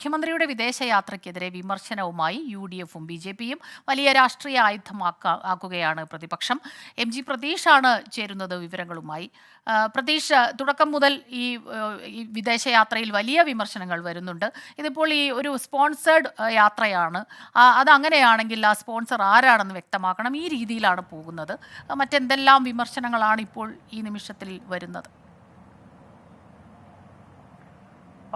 മുഖ്യമന്ത്രിയുടെ വിദേശയാത്രയ്ക്കെതിരെ വിമർശനവുമായി യു ഡി എഫും ബി ജെ പിയും വലിയ രാഷ്ട്രീയ ആയുധമാക്കുകയാണ് പ്രതിപക്ഷം. എം ജി പ്രതീഷാണ് ചേരുന്നത് വിവരങ്ങളുമായി. പ്രതീഷ് തുടക്കം മുതൽ ഈ വിദേശയാത്രയിൽ വലിയ വിമർശനങ്ങൾ വരുന്നുണ്ട്. ഇതിപ്പോൾ ഈ ഒരു സ്പോൺസേഡ് യാത്രയാണ്. അത് അങ്ങനെയാണെങ്കിൽ ആ സ്പോൺസർ ആരാണെന്ന് വ്യക്തമാക്കണം. ഈ രീതിയിലാണ് പോകുന്നത്. മറ്റെന്തെല്ലാം വിമർശനങ്ങളാണ് ഇപ്പോൾ ഈ നിമിഷത്തിൽ വരുന്നത്?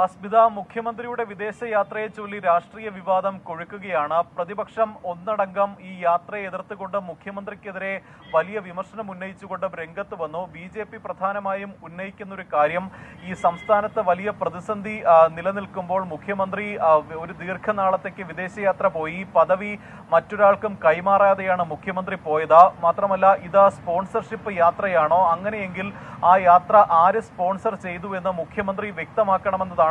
അസ്മിത മുഖ്യമന്ത്രിയുടെ വിദേശയാത്രയെ ചൊല്ലി രാഷ്ട്രീയ വിവാദം കൊഴുക്കുകയാണ്. പ്രതിപക്ഷം ഒന്നടങ്കം ഈ യാത്രയെ എതിർത്തുകൊണ്ട് മുഖ്യമന്ത്രിക്കെതിരെ വലിയ വിമർശനം ഉന്നയിച്ചുകൊണ്ട് രംഗത്ത് വന്നു. ബി ജെ പി പ്രധാനമായും ഉന്നയിക്കുന്ന ഒരു കാര്യം ഈ സംസ്ഥാനത്ത് വലിയ പ്രതിസന്ധി നിലനിൽക്കുമ്പോൾ മുഖ്യമന്ത്രി ഒരു ദീർഘനാളത്തേക്ക് വിദേശയാത്ര പോയി. പദവി മറ്റൊരാൾക്കും കൈമാറാതെയാണ് മുഖ്യമന്ത്രി പോയത്. മാത്രമല്ല ഇത് സ്പോൺസർഷിപ്പ് യാത്രയാണോ? അങ്ങനെയെങ്കിൽ ആ യാത്ര ആര് സ്പോൺസർ ചെയ്തു എന്ന് മുഖ്യമന്ത്രി വ്യക്തമാക്കണമെന്നതാണ്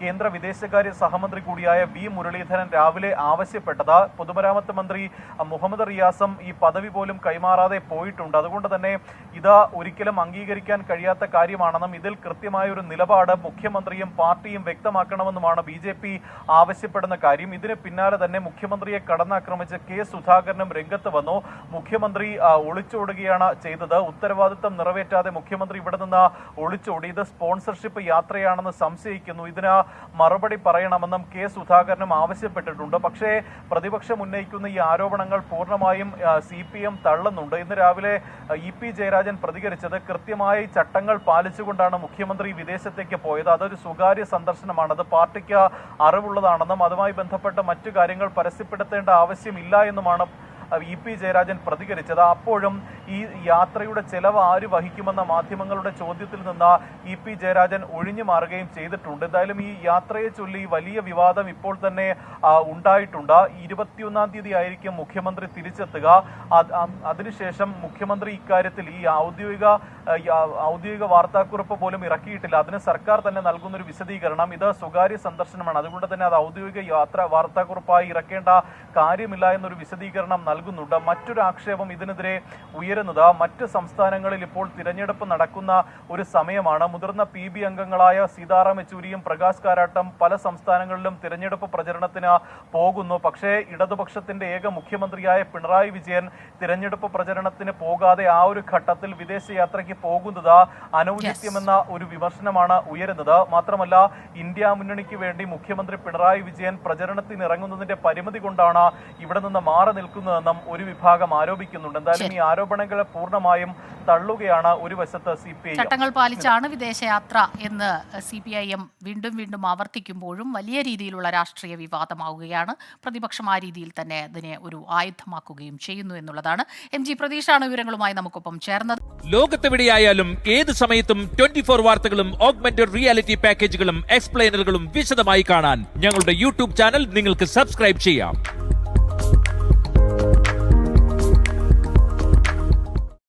കേന്ദ്ര വിദേശകാര്യ സഹമന്ത്രി കൂടിയായ വി മുരളീധരൻ രാവിലെ ആവശ്യപ്പെട്ടത്. പൊതുമരാമത്ത് മന്ത്രി മുഹമ്മദ് റിയാസും ഈ പദവി പോലും കൈമാറാതെ പോയിട്ടുണ്ട്. അതുകൊണ്ട് തന്നെ ഇത് ഒരിക്കലും അംഗീകരിക്കാൻ കഴിയാത്ത കാര്യമാണെന്നും ഇതിൽ കൃത്യമായ ഒരു നിലപാട് മുഖ്യമന്ത്രിയും പാർട്ടിയും വ്യക്തമാക്കണമെന്നുമാണ് ബി ജെ പി ആവശ്യപ്പെടുന്ന കാര്യം. ഇതിന് പിന്നാലെ തന്നെ മുഖ്യമന്ത്രിയെ കടന്നാക്രമിച്ച് കെ സുധാകരനും രംഗത്ത് വന്നു. മുഖ്യമന്ത്രി ഒളിച്ചോടുകയാണ് ചെയ്തത്. ഉത്തരവാദിത്തം നിറവേറ്റാതെ മുഖ്യമന്ത്രി ഇവിടെ നിന്ന് ഒളിച്ചോടി. ഇത് സ്പോൺസർഷിപ്പ് യാത്രയാണെന്ന് സംശയിക്കുന്നു. ഇതിന് മറുപടി പറയണമെന്നും കെ സുധാകരനും ആവശ്യപ്പെട്ടിട്ടുണ്ട്. പക്ഷേ പ്രതിപക്ഷം ഉന്നയിക്കുന്ന ഈ ആരോപണങ്ങൾ പൂർണമായും സി പി എം തള്ളുന്നുണ്ട്. ഇന്ന് രാവിലെ ഇ പി ജയരാജൻ പ്രതികരിച്ചത് കൃത്യമായി ചട്ടങ്ങൾ പാലിച്ചുകൊണ്ടാണ് മുഖ്യമന്ത്രി വിദേശത്തേക്ക് പോയത്. അതൊരു സ്വകാര്യ സന്ദർശനമാണ് അത് പാർട്ടിക്ക് അറിവുള്ളതാണെന്നും അതുമായി ബന്ധപ്പെട്ട മറ്റു കാര്യങ്ങൾ പരസ്യപ്പെടുത്തേണ്ട ആവശ്യമില്ല എന്നുമാണ് ഇ പി ജയരാജൻ പ്രതികരിച്ചത്. അപ്പോഴും ഈ യാത്രയുടെ ചെലവ് ആര് വഹിക്കുമെന്ന മാധ്യമങ്ങളുടെ ചോദ്യത്തിൽ നിന്ന് ഇ പി ജയരാജൻ ഒഴിഞ്ഞു മാറുകയും ചെയ്തിട്ടുണ്ട്. എന്തായാലും ഈ യാത്രയെ ചൊല്ലി വലിയ വിവാദം ഇപ്പോൾ തന്നെ ഉണ്ടായിട്ടുണ്ട്. ഇരുപത്തിയൊന്നാം തീയതി ആയിരിക്കും മുഖ്യമന്ത്രി തിരിച്ചെത്തുക. അതിനുശേഷം മുഖ്യമന്ത്രി ഇക്കാര്യത്തിൽ ഈ ഔദ്യോഗിക ഔദ്യോഗിക വാർത്താക്കുറിപ്പ് പോലും ഇറക്കിയിട്ടില്ല. അതിന് സർക്കാർ തന്നെ നൽകുന്ന ഒരു വിശദീകരണം. ഇത് സ്വകാര്യ സന്ദർശനമാണ്. അതുകൊണ്ട് തന്നെ അത് ഔദ്യോഗിക യാത്ര വാർത്താക്കുറിപ്പായി ഇറക്കേണ്ട കാര്യമില്ല എന്നൊരു വിശദീകരണം നൽകുന്നുണ്ട്. മറ്റൊരു ആക്ഷേപം ഇതിനെതിരെ ഉയരുന്നത് മറ്റ് സംസ്ഥാനങ്ങളിൽ ഇപ്പോൾ തിരഞ്ഞെടുപ്പ് നടക്കുന്ന ഒരു സമയമാണ്. മുതിർന്ന പി ബി അംഗങ്ങളായ സീതാറാം യെച്ചൂരിയും പ്രകാശ് കാരാട്ടും പല സംസ്ഥാനങ്ങളിലും തിരഞ്ഞെടുപ്പ് പ്രചരണത്തിന് പോകുന്നു. പക്ഷേ ഇടതുപക്ഷത്തിന്റെ ഏക മുഖ്യമന്ത്രിയായ പിണറായി വിജയൻ തിരഞ്ഞെടുപ്പ് പ്രചരണത്തിന് പോകാതെ ആ ഒരു ഘട്ടത്തിൽ വിദേശ യാത്രയ്ക്ക് പോകുന്നത് അനൗചിത്യമെന്ന ഒരു വിമർശനമാണ് ഉയരുന്നത്. മാത്രമല്ല ഇന്ത്യ മുന്നണിക്ക് വേണ്ടി മുഖ്യമന്ത്രി പിണറായി വിജയൻ പ്രചരണത്തിനിറങ്ങുന്നതിന്റെ പരിമിതി കൊണ്ടാണ് ഇവിടെ നിന്ന് മാറി നിൽക്കുന്നതെന്നും ഒരു വിഭാഗം ആരോപിക്കുന്നുണ്ട്. എന്തായാലും ഈ ആരോപണങ്ങളെ പൂർണമായും തള്ളുകയാണ് ഒരു വശത്ത് സി പി ഐ ചട്ടങ്ങൾ പാലിച്ചാണ് വിദേശയാത്ര എന്ന് സി പി ഐ എം വീണ്ടും വീണ്ടും ആവർത്തിക്കുമ്പോഴും വലിയ രീതിയിലുള്ള രാഷ്ട്രീയ വിവാദമാവുകയാണ്. പ്രതിപക്ഷം ആ രീതിയിൽ തന്നെ അതിനെ ഒരു ആയുധമാക്കുകയും ചെയ്യുന്നു എന്നുള്ളതാണ്. എം ജി പ്രതീക്ഷാണ് വിവരങ്ങളുമായി നമുക്കൊപ്പം ചേർന്നത്. ലോകത്തെവിടെയായാലും ഏത് സമയത്തും ട്വന്റി ഫോർ വാർത്തകളും ഓഗ്മെന്റഡ് റിയാലിറ്റി പാക്കേജുകളും എക്സ്പ്ലെയിനറുകളും വിശദമായി കാണാൻ ഞങ്ങളുടെ യൂട്യൂബ് ചാനൽ നിങ്ങൾക്ക് സബ്സ്ക്രൈബ് ചെയ്യാം.